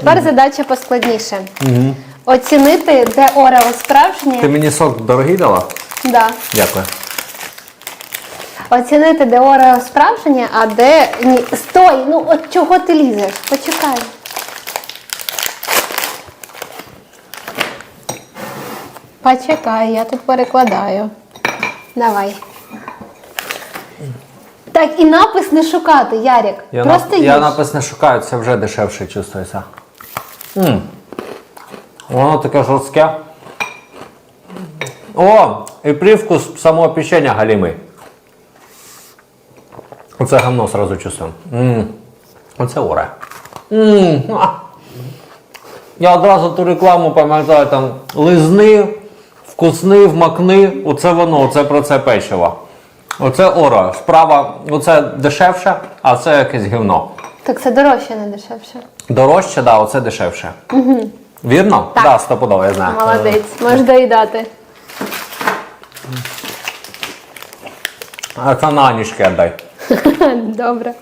тепер задача поскладніше. Оцінити, де Орео справжнє. Ти мені сок дорогий дала? Да. Дякую. Оцінити, де Орео справжнє, а де ні. Стой! Ну от чого ти лізеш? Почекай. Почекай, я тут перекладаю. Давай. Так, і напис не шукати, Ярік. Я, Просто нап... я напис не шукаю, це вже дешевше чувствується. М Воно таке жорстке. О, і привкус самого печення галімий. Оце гамно сразу чувствую. м Оце оре. м а. Я одразу ту рекламу пам'ятаю, там лизни, вкусни, вмакни. Оце воно, оце про це печиво. Оце оре. Справа, оце дешевше, а це якесь гівно. Так це дорожче, не дешевше. Дорожче, да, оце дешевше. Угу. Вірно? Так. Да, стопудово, я знаю. Молодець, можеш доїдати. А це на ніжки віддай. Добре.